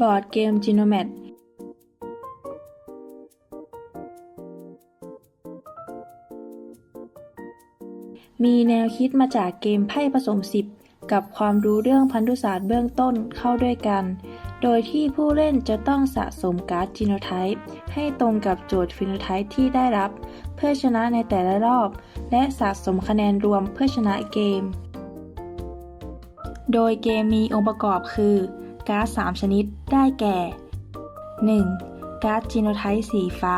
บอร์ดเกม Genomat มีแนวคิดมาจากเกมไพ่ผสมสิบกับความรู้เรื่องพันธุศาสตร์เบื้องต้นเข้าด้วยกัน โดยที่ผู้เล่นจะต้องสะสมการ์ดจีโนไทป์ให้ตรงกับโจทย์ฟิโนไทป์ที่ได้รับ เพื่อชนะในแต่ละรอบ และสะสมคะแนนรวมเพื่อชนะเกม โดยเกมมีองค์ประกอบคือการ์ด3ชนิดได้แก่ 1. การ์ดจีโนไทป์สีฟ้า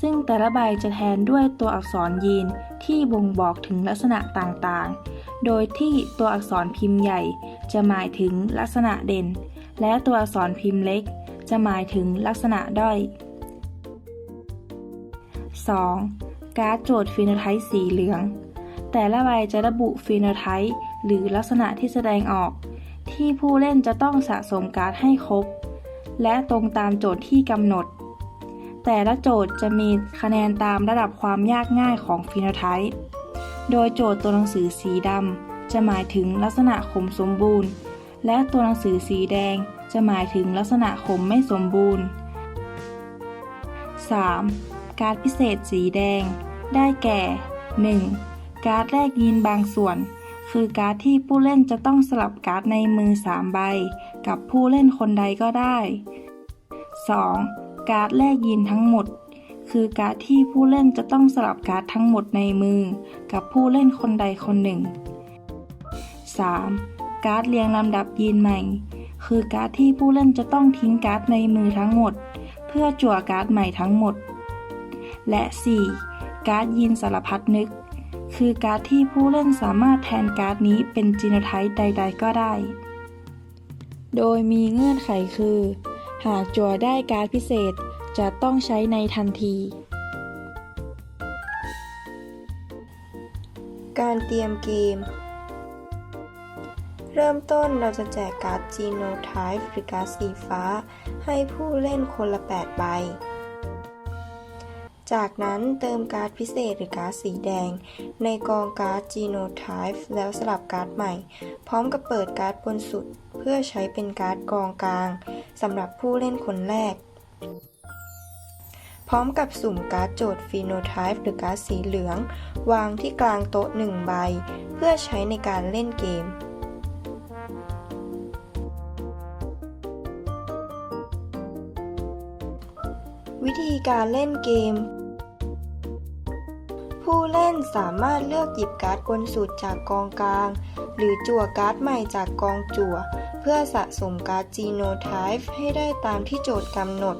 ซึ่งแต่ละใบจะแทนด้วยตัวอักษรยีนที่บ่งบอกถึงลักษณะต่างๆ โดยที่ตัวอักษรพิมพ์ใหญ่จะหมายถึงลักษณะเด่น และตัวอักษรพิมพ์เล็ก จะหมายถึงลักษณะด้อย 2. การ์ดโจทย์ฟีโนไทป์สีเหลือง แต่ละใบจะระบุฟีโนไทป์ หรือลักษณะที่แสดงออก ที่ผู้เล่นจะต้องสะสมการ์ดให้ครบ และตรงตามโจทย์ที่กำหนด แต่ละโจทย์จะมีคะแนนตามระดับความยากง่ายของฟีโนไทป์โดยโจทย์ตัวหนังสือสีดำจะหมายถึงลักษณะขมสมบูรณ์ และตัวหนังสือสีแดงจะหมายถึงลักษณะขมไม่สมบูรณ์ 3. การ์ดพิเศษสีแดง ได้แก่ 1. การ์ดแรกยีนบางส่วน คือการ์ดที่ผู้เล่นจะต้องสลับการ์ดในมือ 3 ใบ กับผู้เล่นคนใดก็ได้ 2. การ์ดแรกยีนทั้งหมด คือการ์ดที่ผู้เล่นจะต้องสลับการ์ดทั้งหมดในมือ กับผู้เล่นคนใดคนหนึ่ง 3. การ์ดเรียงลำดับยีนใหม่ คือการ์ดที่ผู้เล่นจะต้องทิ้งการ์ดในมือทั้งหมด เพื่อจั่วการ์ดใหม่ทั้งหมด และ 4. การ์ดยีนสารพัดนึก คือการ์ดที่ผู้เล่นสามารถแทนการ์ดนี้เป็นจีโนไทป์ใด ๆ ก็ได้ โดยมีเงื่อนไขคือ หากจั่วได้การ์ดพิเศษจะต้องใช้ในทันที การเตรียมเกม เริ่มต้นเราจะแจกการ์ด Genotype หรือการ์ดสีฟ้า ให้ผู้เล่นคนละ 8 ใบ จากนั้นเติมการ์ดพิเศษหรือการ์ดสีแดง ในกองการ์ด Genotype แล้วสลับการ์ดใหม่ พร้อมกับเปิดการ์ดบนสุด เพื่อใช้เป็นการ์ดกองกลางสำหรับผู้เล่นคนแรก พร้อมกับสุ่มการ์ดโจทย์ Phenotype หรือการ์ดสีเหลือง วางที่กลางโต๊ะหนึ่งใบ เพื่อใช้ในการเล่นเกมวิธีการเล่นเกม ผู้เล่นสามารถเลือกหยิบการ์ดบนสุดจากกองกลาง หรือจั่วการ์ดใหม่จากกองจั่ว เพื่อสะสมการ์ด Genotype ให้ได้ตามที่โจทย์กำหนด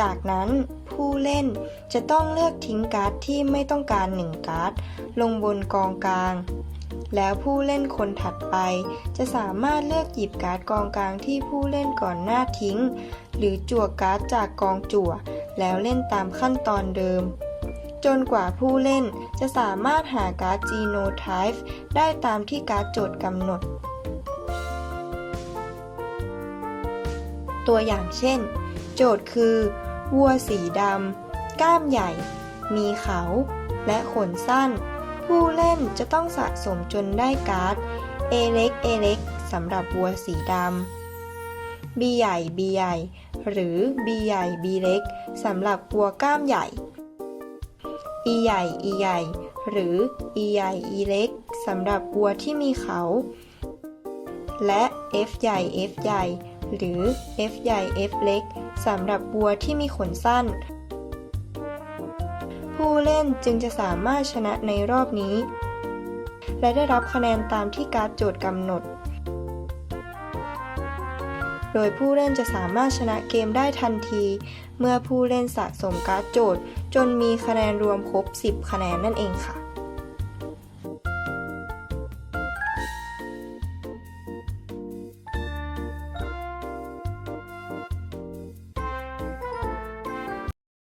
จากนั้นผู้เล่นจะต้องเลือกทิ้งการ์ดที่ไม่ต้องการหนึ่งการ์ดลงบนกองกลาง แล้วผู้เล่นคนถัดไป จะสามารถเลือกหยิบการ์ดกองกลางที่ผู้เล่นก่อนหน้าทิ้ง หรือจั่วการ์ดจากกองจั่ว แล้วเล่นตามขั้นตอนเดิม จนกว่าผู้เล่นจะสามารถหาการ์ด Genotype ได้ตามที่การ์ดโจทย์กำหนด ตัวอย่างเช่น โจทย์คือ วัวสีดำ ก้ามใหญ่ มีเขา และขนสั้น ผู้เล่นจะต้องสะสมจนได้การ์ด A เล็ก A เล็กสำหรับวัวสีดำ B ใหญ่ B ใหญ่ หรือ B ใหญ่ B เล็กสำหรับวัวก้ามใหญ่ E ใหญ่ E ใหญ่ หรือ E ใหญ่ E เล็กสำหรับวัวที่มีเขา และ F ใหญ่ F ใหญ่ หรือ F ใหญ่ F เล็กสำหรับวัวที่มีขนสั้น ผู้เล่นจึงจะสามารถชนะในรอบนี้ และได้รับคะแนนตามที่การ์ดโจทย์กำหนด โดยผู้เล่นจะสามารถชนะเกมได้ทันที เมื่อผู้เล่นสะสมการ์ดโจทย์ จนมีคะแนนรวมครบ 10 คะแนนนั่นเองค่ะ